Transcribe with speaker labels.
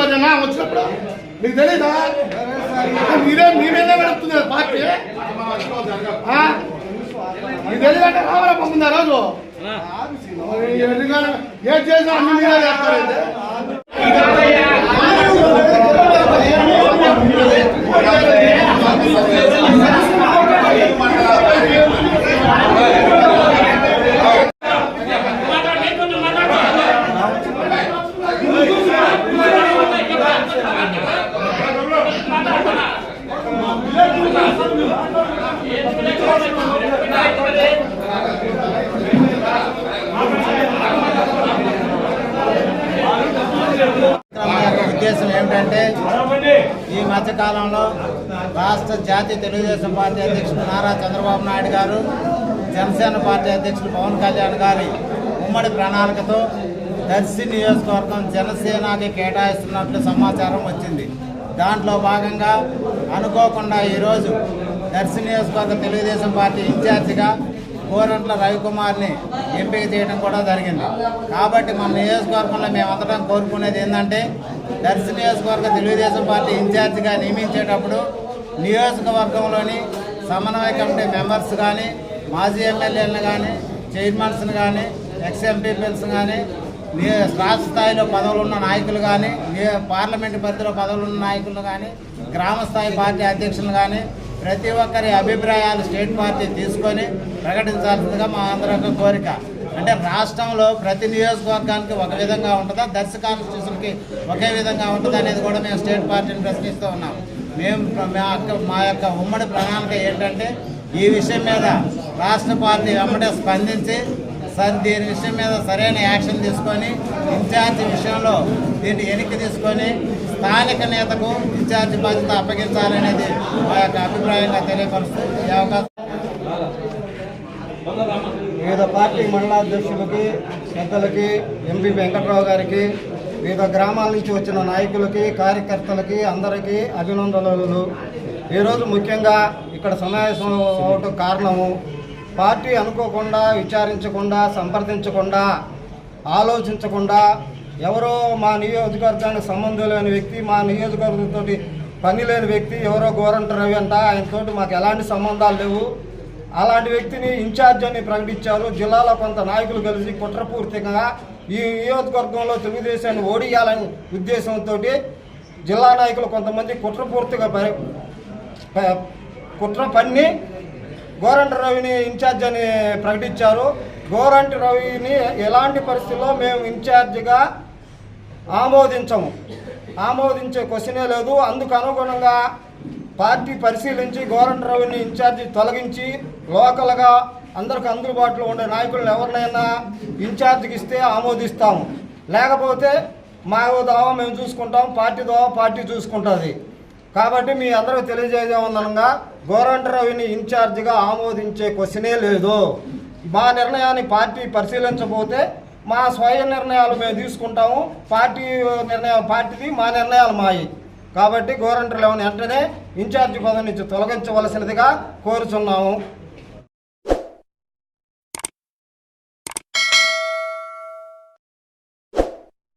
Speaker 1: వచ్చినప్పుడు మీకు తెలీదా మీరే మీరేదే నడుపుతున్నారు పార్టీ మీకు తెలియదంటే రావాలా పంపిందా రోజు ఏం చేసినా అన్ని చేస్తారు అయితే ఉద్దేశం ఏమిటంటే ఈ మధ్యకాలంలో రాష్ట్ర జాతీయ తెలుగుదేశం పార్టీ అధ్యక్షుడు నారా చంద్రబాబు నాయుడు గారు జనసేన పార్టీ అధ్యక్షుడు పవన్ కళ్యాణ్ గారి ఉమ్మడి ప్రణాళికతో దర్శి నియోజకవర్గం జనసేనకి కేటాయిస్తున్నట్లు సమాచారం వచ్చింది దాంట్లో భాగంగా అనుకోకుండా ఈరోజు దర్శి నియోజకవర్గ తెలుగుదేశం పార్టీ ఇన్ఛార్జిగా కోరంట్ల రవికుమార్ని ఎంపిక చేయడం కూడా జరిగింది కాబట్టి మన నియోజకవర్గంలో మేము అందరం కోరుకునేది ఏంటంటే దర్శి నియోజకవర్గ తెలుగుదేశం పార్టీ ఇన్ఛార్జిగా నియమించేటప్పుడు నియోజకవర్గంలోని సమన్వయ కమిటీ మెంబర్స్ కానీ మాజీ ఎమ్మెల్యేలను కానీ చైర్మన్స్ని కానీ ఎక్స్ ఎంపీపీఎల్స్ని కానీ రాష్ట్ర స్థాయిలో పదవులు ఉన్న నాయకులు కానీ పార్లమెంటు పరిధిలో పదవులు ఉన్న నాయకులు కానీ గ్రామ స్థాయి పార్టీ అధ్యక్షులు కానీ ప్రతి ఒక్కరి అభిప్రాయాలు స్టేట్ పార్టీ తీసుకొని ప్రకటించాల్సిందిగా మా అందరి యొక్క కోరిక అంటే రాష్ట్రంలో ప్రతి నియోజకవర్గానికి ఒక విధంగా ఉంటుందా దర్శ కాన్స్టిట్యూషన్కి ఒకే విధంగా ఉంటుందా అనేది కూడా మేము స్టేట్ పార్టీని ప్రశ్నిస్తూ ఉన్నాం మేము మా యొక్క మా యొక్క ఉమ్మడి ప్రణాళిక ఏంటంటే ఈ విషయం మీద రాష్ట్ర పార్టీ వెంబడే స్పందించి సార్ దీని విషయం మీద సరైన యాక్షన్ తీసుకొని ఇన్ఛార్జ్ విషయంలో దీన్ని వెనక్కి తీసుకొని స్థానిక నేతకు ఇన్ఛార్జి బాధ్యత అప్పగించాలనేది మా యొక్క అభిప్రాయంగా తెలియపరుస్తుంది అవకాశం వివిధ పార్టీ మండలాధ్యక్షులకి పెద్దలకి ఎంపీ వెంకట్రావు గారికి వివిధ గ్రామాల నుంచి వచ్చిన నాయకులకి కార్యకర్తలకి అందరికీ అభినందనలు ఈరోజు ముఖ్యంగా ఇక్కడ సమావేశం అవటం కారణము పార్టీ అనుకోకుండా విచారించకుండా సంప్రదించకుండా ఆలోచించకుండా ఎవరో మా నియోజకవర్గానికి సంబంధం లేని వ్యక్తి మా నియోజకవర్గంతో పని లేని వ్యక్తి ఎవరో గోరంట రవి అంట ఆయనతో మాకు ఎలాంటి సంబంధాలు లేవు అలాంటి వ్యక్తిని ఇన్ఛార్జ్ అని ప్రకటించారు జిల్లాలో కొంత నాయకులు కలిసి కుట్రపూర్తికంగా ఈ నియోజకవర్గంలో తెలుగుదేశాన్ని ఓడియాలని ఉద్దేశంతో జిల్లా నాయకులు కొంతమంది కుట్రపూర్తిగా కుట్ర పన్ని గోరంట రవిని ఇన్ఛార్జ్ అని ప్రకటించారు గోరంట రవిని ఎలాంటి పరిస్థితుల్లో మేము ఇన్ఛార్జ్గా ఆమోదించము ఆమోదించే క్వశ్చనే లేదు అందుకు అనుగుణంగా పార్టీ పరిశీలించి గోరంట రవిని ఇన్ఛార్జి తొలగించి లోకల్గా అందరికి అందుబాటులో ఉండే నాయకులను ఎవరినైనా ఇన్ఛార్జికి ఇస్తే ఆమోదిస్తాము లేకపోతే మా దావా మేము చూసుకుంటాం పార్టీ దావా పార్టీ చూసుకుంటుంది కాబట్టి మీ అందరూ తెలియజేయమనగా గోరంటరావుని ఇన్ఛార్జిగా ఆమోదించే క్వశ్చనే లేదు మా నిర్ణయాన్ని పార్టీ పరిశీలించబోతే మా స్వయం నిర్ణయాలు మేము తీసుకుంటాము పార్టీ నిర్ణయాలు పార్టీది మా నిర్ణయాలు మాయి కాబట్టి గోరంటరావుని వెంటనే ఇన్ఛార్జి పదవి నుంచి తొలగించవలసినదిగా కోరుచున్నాము